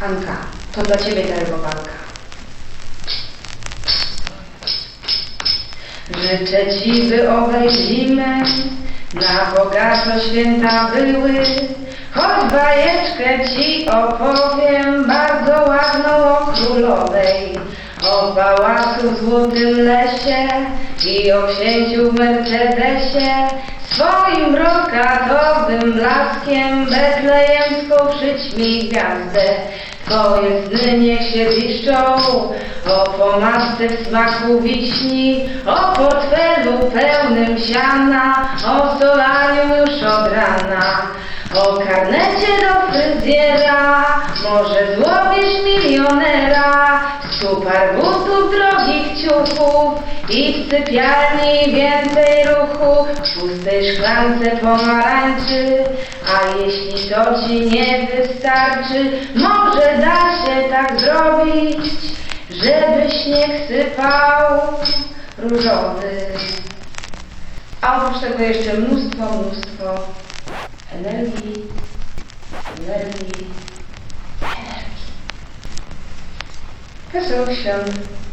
Anka, to dla ciebie ta rybowanka. Życzę ci, by owej zimy na bogato święta były. Choć bajeczkę ci opowiem, bardzo ładną o królowej. O pałacu w złotym lesie i o księciu w Mercedesie. Swoim brokatowym blaskiem betlejemską przyćmi gwiazdę. Twoje sny niech się ziszczą o pomadce w smaku wiśni, o portfelu pełnym siana, o solarium już od rana. O karnecie do fryzjera, może złowisz milionera, stu par butów, drogich ciuchów i w sypialni więcej ruchu, w pustej szklance pomarańczy, a jeśli to ci nie wystarczy, może da się tak zrobić, żeby śnieg sypał różowy. A oprócz tego jeszcze mnóstwo, mnóstwo energii, energii, energii. Świąt.